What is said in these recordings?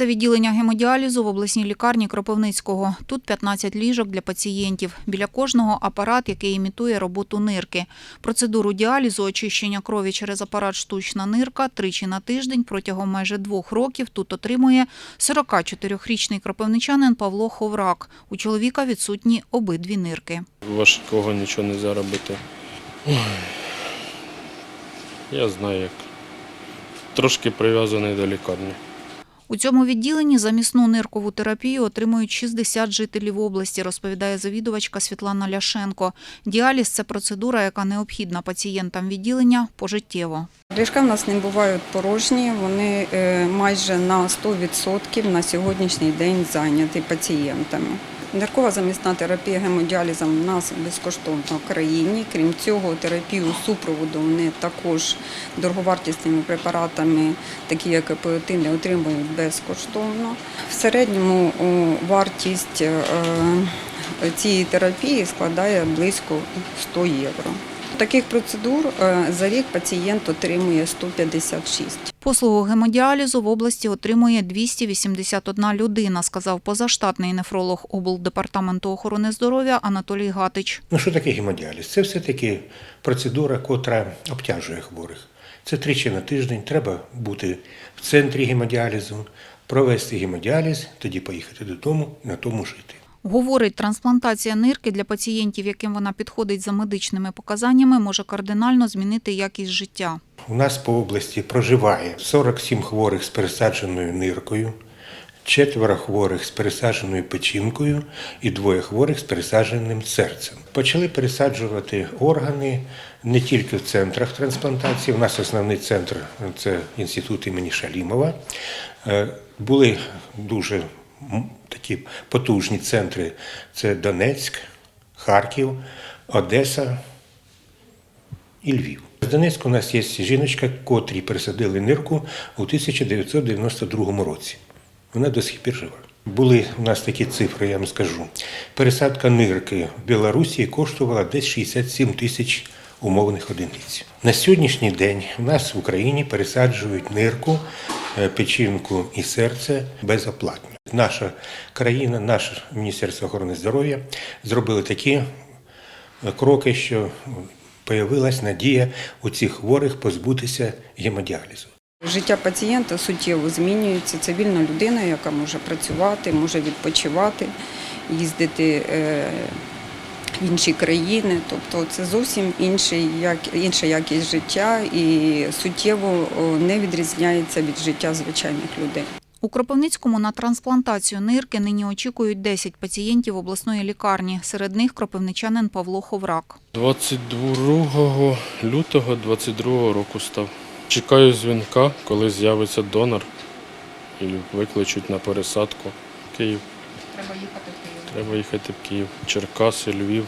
Це відділення гемодіалізу в обласній лікарні Кропивницького. Тут 15 ліжок для пацієнтів. Біля кожного апарат, який імітує роботу нирки. Процедуру діалізу, очищення крові через апарат штучна нирка тричі на тиждень протягом майже двох років тут отримує 44-річний кропивничанин Павло Ховрак. У чоловіка відсутні обидві нирки. Важкого нічого не заробити. Я знаю як. Трошки прив'язаний до лікарні. У цьому відділенні замісну ниркову терапію отримують 60 жителів області, розповідає завідувачка Світлана Ляшенко. Діаліз – це процедура, яка необхідна пацієнтам відділення пожиттєво. Ліжка в нас не бувають порожні, вони е, майже на 100% на сьогоднішній день зайняті пацієнтами. Ниркова замісна терапія гемодіалізом у нас безкоштовна в країні. Крім цього, терапію супроводу вони також дороговартісними препаратами, такі як епіотини, отримують безкоштовно. В середньому вартість е, цієї терапії складає близько 100 євро. Таких процедур е, за рік пацієнт отримує 156. Послугу гемодіалізу в області отримує 281 людина, сказав позаштатний нефролог облдепартаменту охорони здоров'я Анатолій Гатич. Ну що таке гемодіаліз? Це все-таки процедура, котра обтяжує хворих. Це тричі на тиждень. Треба бути в центрі гемодіалізу, провести гемодіаліз, тоді поїхати додому і на тому жити. Говорить, трансплантація нирки для пацієнтів, яким вона підходить за медичними показаннями, може кардинально змінити якість життя. У нас по області проживає 47 хворих з пересадженою ниркою, четверо хворих з пересадженою печінкою і двоє хворих з пересадженим серцем. Почали пересаджувати органи не тільки в центрах трансплантації. У нас основний центр це інститут імені Шалімова. Е, Були дуже такі потужні центри: це Донецьк, Харків, Одеса і Львів. З Донецьку у нас є жіночка, котрій пересадили нирку у 1992 році. Вона до сих пір жива. Були у нас такі цифри, я вам скажу. Пересадка нирки в Білорусі коштувала десь 67 тисяч умовних одиниць. На сьогоднішній день у нас в Україні пересаджують нирку, е, печінку і серце безоплатно. Наша країна, наше Міністерство охорони здоров'я зробили такі е, кроки, що появилась надія у цих хворих позбутися гемодіалізу. Життя пацієнта суттєво змінюється. Це вільна людина, яка може працювати, може відпочивати, їздити е, в інші країни. Тобто це зовсім інша якість життя і суттєво не відрізняється від життя звичайних людей. У Кропивницькому на трансплантацію нирки нині очікують 10 пацієнтів обласної лікарні. Серед них кропивничанин Павло Ховрак. 22 лютого 22 року став. Чекаю дзвінка, коли з'явиться донор і викличуть на пересадку. Київ. Треба їхати в Київ. Треба їхати в Київ. Черкаси, Львів.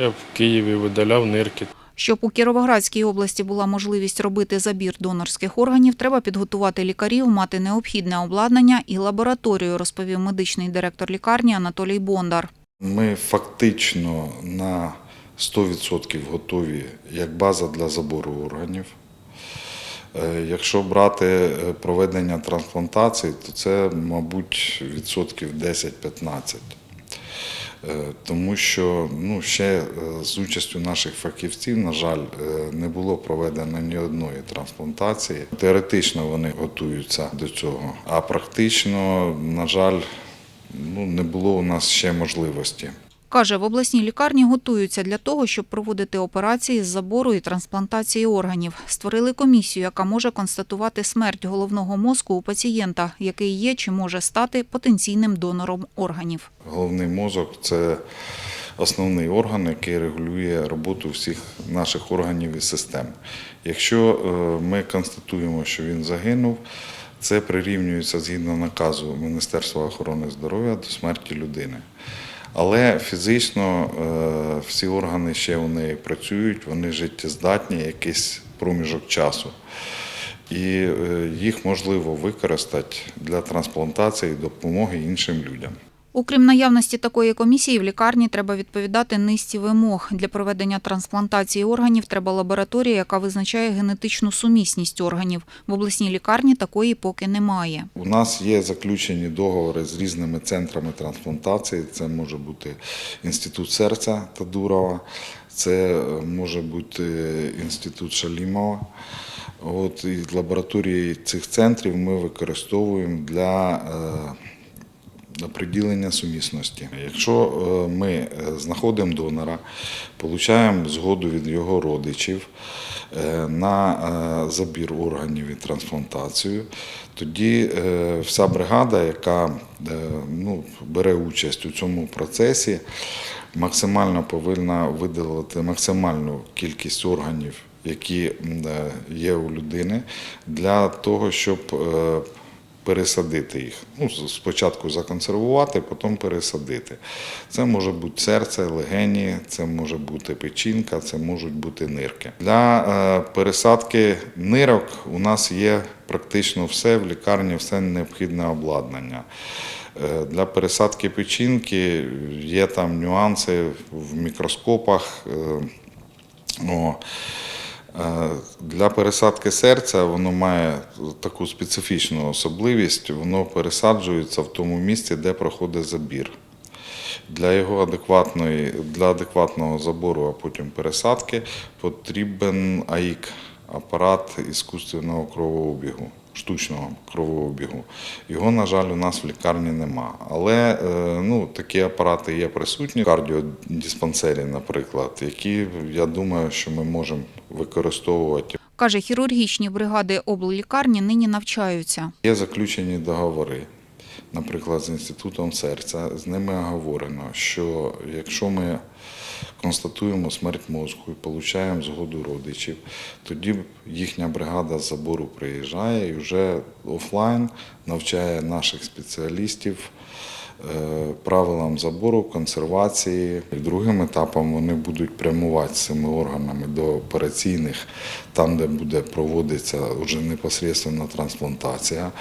Я в Києві видаляв нирки. Щоб у Кіровоградській області була можливість робити забір донорських органів, треба підготувати лікарів, мати необхідне обладнання і лабораторію, розповів медичний директор лікарні Анатолій Бондар. Ми фактично на 100% готові як база для забору органів. Е, Якщо брати е, проведення трансплантації, то це, мабуть, відсотків 10-15. Е, Тому що ну, ще е, з участю наших фахівців, на жаль, е, не було проведено ні одної трансплантації. Теоретично вони готуються до цього, а практично, на жаль, ну, не було у нас ще можливості. Каже, в обласній лікарні готуються для того, щоб проводити операції з забору і трансплантації органів. Створили комісію, яка може констатувати смерть головного мозку у пацієнта, який є чи може стати потенційним донором органів. Головний мозок це основний орган, який регулює роботу всіх наших органів і систем. Якщо е, ми констатуємо, що він загинув, це прирівнюється згідно наказу Міністерства охорони здоров'я до смерті людини. Але фізично е, всі органи ще вони працюють, вони життєздатні якийсь проміжок часу. І е, їх можливо використати для трансплантації допомоги іншим людям. Окрім наявності такої комісії, в лікарні треба відповідати низці вимог. Для проведення трансплантації органів треба лабораторія, яка визначає генетичну сумісність органів. В обласній лікарні такої поки немає. У нас є заключені договори з різними центрами трансплантації. Це може бути інститут серця Тадурова, це е, може бути інститут Шалімова. От і лабораторії цих центрів ми використовуємо для определення сумісності. Якщо е, ми е, знаходимо донора, отримуємо згоду від його родичів е, на забір органів і трансплантацію, тоді вся бригада, яка ну, бере участь у цьому процесі, максимально повинна видалити максимальну кількість органів, які є у людини, для того, щоб пересадити їх. Ну, спочатку законсервувати, потім пересадити. Це може бути серце, легені, це може бути печінка, це можуть бути нирки. Для е, пересадки нирок у нас є практично все в лікарні, все необхідне обладнання. Е, Для пересадки печінки є там нюанси в мікроскопах. О, Е, Для пересадки серця воно має таку специфічну особливість, воно пересаджується в тому місці, де проходить забір. Для його адекватної, для адекватного забору, а потім пересадки, потрібен АІК апарат іскусственного кровообігу, штучного кровообігу. Його, на жаль, у нас в лікарні нема. Але е, ну, такі апарати є присутні в кардіодиспансері, наприклад, які я думаю, що ми можемо використовувати. Каже, хірургічні бригади обллікарні нині навчаються. Є заключені договори, наприклад, з інститутом серця. З ними оговорено, що якщо ми констатуємо смерть мозку і отримуємо згоду родичів, тоді їхня бригада з забору приїжджає і вже офлайн навчає наших спеціалістів. Е, Правилам забору, консервації. І другим етапом вони будуть прямувати цими органами до операційних, там, де буде проводитися вже непосредственно трансплантація,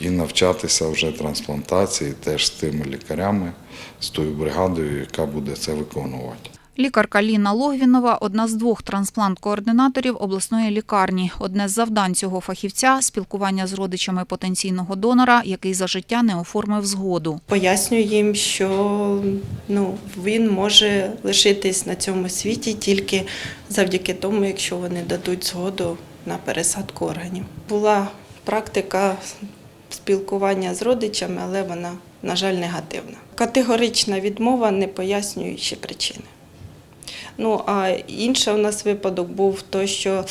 і навчатися вже трансплантації теж з тими лікарями, з тою бригадою, яка буде це виконувати. Лікарка Ліна Логвінова – одна з двох трансплант-координаторів обласної лікарні. Одне з завдань цього фахівця – спілкування з родичами потенційного донора, який за життя не оформив згоду. Пояснюю їм, що ну, він може лишитись на цьому світі тільки завдяки тому, якщо вони дадуть згоду на пересадку органів. Була практика спілкування з родичами, але вона, на жаль, негативна. Категорична відмова, не пояснюючи причини. Ну, а інший у нас випадок був той, що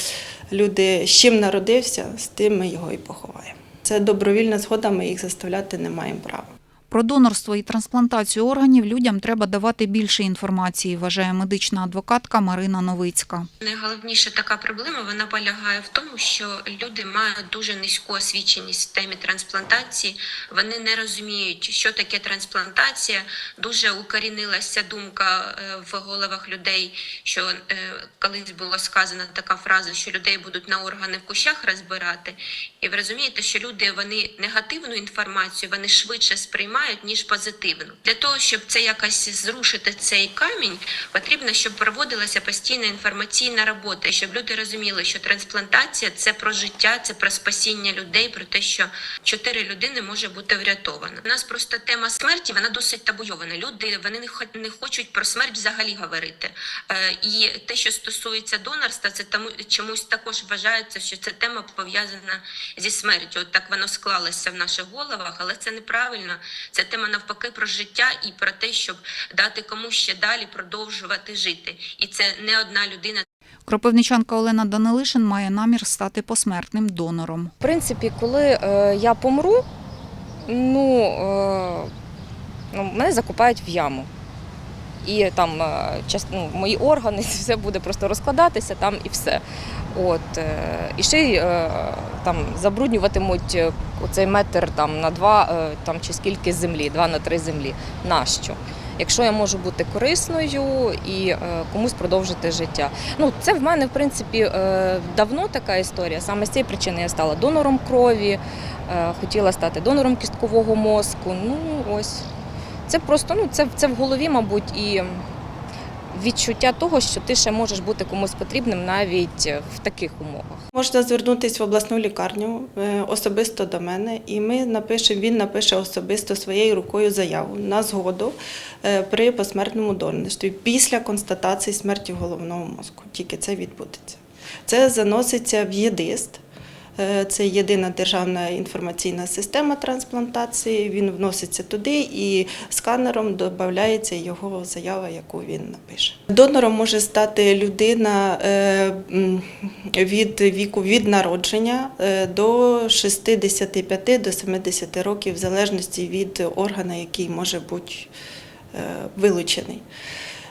люди з чим народився, з тим ми його і поховаємо. Це добровільна згода, ми їх заставляти не маємо права. Про донорство і трансплантацію органів людям треба давати більше інформації, вважає медична адвокатка Марина Новицька. Найголовніша така проблема вона полягає в тому, що люди мають дуже низьку освіченість в темі трансплантації. Вони не розуміють, що таке трансплантація. Дуже укорінилася думка е, в головах людей, що е, колись було сказано така фраза, що людей будуть на органи в кущах розбирати. І ви розумієте, що люди вони негативну інформацію вони швидше сприймають ніж позитивну. Для того щоб це якось зрушити цей камінь, потрібно, щоб проводилася постійна інформаційна робота, щоб люди розуміли, що трансплантація це про життя, це про спасіння людей, про те, що чотири людини може бути врятовано. У нас просто тема смерті вона досить табуйована. Люди вони не хочуть про смерть взагалі говорити. Е, І те, що стосується донорства, це тому чомусь також вважається, що ця тема пов'язана зі смертю. От так воно склалося в наших головах, але це неправильно. Це тема навпаки про життя і про те, щоб дати комусь ще далі продовжувати жити. І це не одна людина, Кропивничанка Олена Данилишин має намір стати посмертним донором. В принципі, коли е, я помру, ну, е, ну, мене закопають в яму. І там е, ну, мої органи, все буде просто розкладатися там і все. От, е, і ще й е, там забруднюватимуть оцей метр там, на два там, чи скільки землі, два на три землі. Нащо? Якщо я можу бути корисною і комусь продовжити життя. Ну, це в мене, в принципі, давно така історія. Саме з цієї причини я стала донором крові, хотіла стати донором кісткового мозку. Ну, ось Це просто ну, це, це в голові, мабуть, і відчуття того, що ти ще можеш бути комусь потрібним навіть в таких умовах. Можна звернутися в обласну лікарню е, особисто до мене, і ми напишемо, він напише особисто своєю рукою заяву на згоду е, при посмертному донорстві після констатації смерті головного мозку. Тільки це відбудеться. Це заноситься в ЄДИСТ. Е, Це єдина державна інформаційна система трансплантації. Він вноситься туди і сканером додається його заява, яку він напише. Донором може стати людина е, від віку від народження е, до 65 до 70 років, в залежності від органа, який може бути вилучений.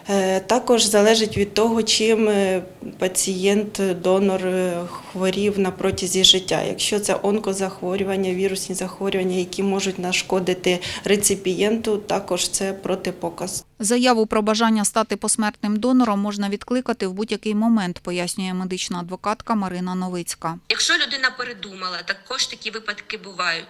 Е, Також залежить від того, чим е, пацієнт, донор е, хворів на протязі життя. Якщо це онкозахворювання, вірусні захворювання, які можуть нашкодити реципієнту, також це протипоказ. Заяву про бажання стати посмертним донором можна відкликати в будь-який момент, пояснює медична адвокатка Марина Новицька. Якщо людина передумала, також такі випадки бувають.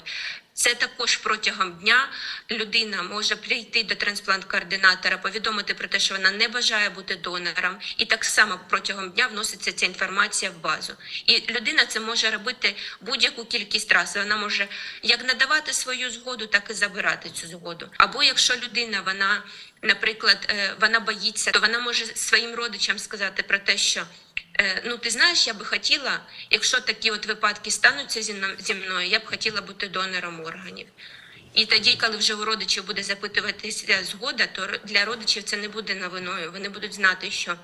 Це також протягом дня людина може прийти до трансплант-координатора, повідомити про те, що вона не бажає бути донором, і так само протягом дня вноситься ця інформація в базу. І людина це може робити будь-яку кількість раз. Вона може як надавати свою згоду, так і забирати цю згоду. Або якщо людина вона, наприклад, е, вона боїться, то вона може своїм родичам сказати про те, що. Е, Ну, ти знаєш, я би хотіла, якщо такі от випадки стануться зі мною, я б хотіла бути донором органів. І тоді, коли вже у родичів буде запитуватися згода, то для родичів це не буде новиною. Вони будуть знати, що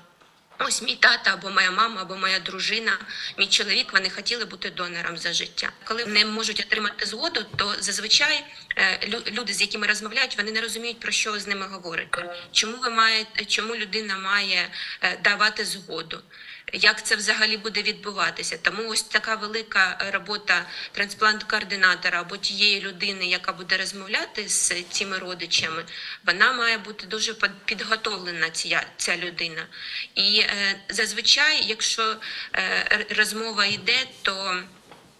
ось мій тата або моя мама, або моя дружина, мій чоловік, вони хотіли бути донором за життя. Коли не можуть отримати згоду, то зазвичай люди, з якими розмовляють, вони не розуміють про що ви з ними говорите. Чому ви маєте, чому людина має е, давати згоду? Як це взагалі буде відбуватися? Тому ось така велика робота трансплант-координатора або тієї людини, яка буде розмовляти з цими родичами, вона має бути дуже під- підготовлена ця, ця людина. І е, зазвичай, якщо е, розмова йде, то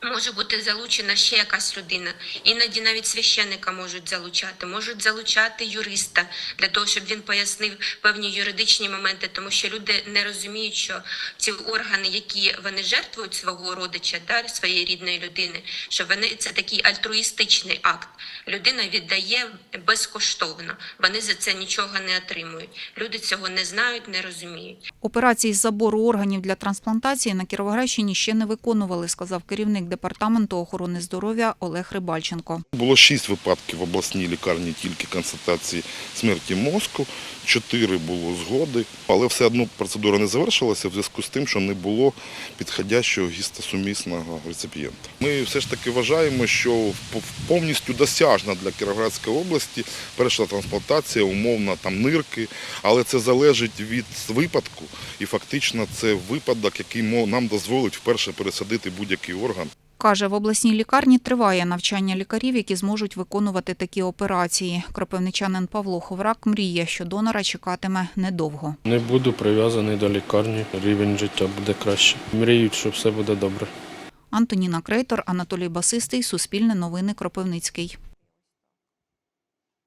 Може бути залучена ще якась людина. Іноді навіть священника можуть залучати, можуть залучати юриста для того, щоб він пояснив певні юридичні моменти, тому що люди не розуміють, що ці органи, які вони жертвують свого родича, да, своєї рідної людини, що вони це такий альтруїстичний акт. Людина віддає безкоштовно. Вони за це нічого не отримують. Люди цього не знають, не розуміють. Операції з забору органів для трансплантації на Кіровоградщині ще не виконували, сказав керівник департаменту охорони здоров'я Олег Рибальченко. Було шість випадків в обласній лікарні тільки констатації смерті мозку, чотири було згоди, але все одно процедура не завершилася в зв'язку з тим, що не було підходящого гістосумісного реципієнта. Ми все ж таки вважаємо, що повністю досяжна для Кіровоградської області перша трансплантація, умовно там нирки, але це залежить від випадку, і фактично це випадок, який нам дозволить вперше пересадити будь-який орган. Каже, в обласній лікарні триває навчання лікарів, які зможуть виконувати такі операції. Кропивничанин Павло Ховрак мріє, що донора чекатиме недовго. Не буду прив'язаний до лікарні, рівень життя буде краще. Мріють, що все буде добре. Антоніна Крейтор, Анатолій Басистий, Суспільне новини Кропивницький.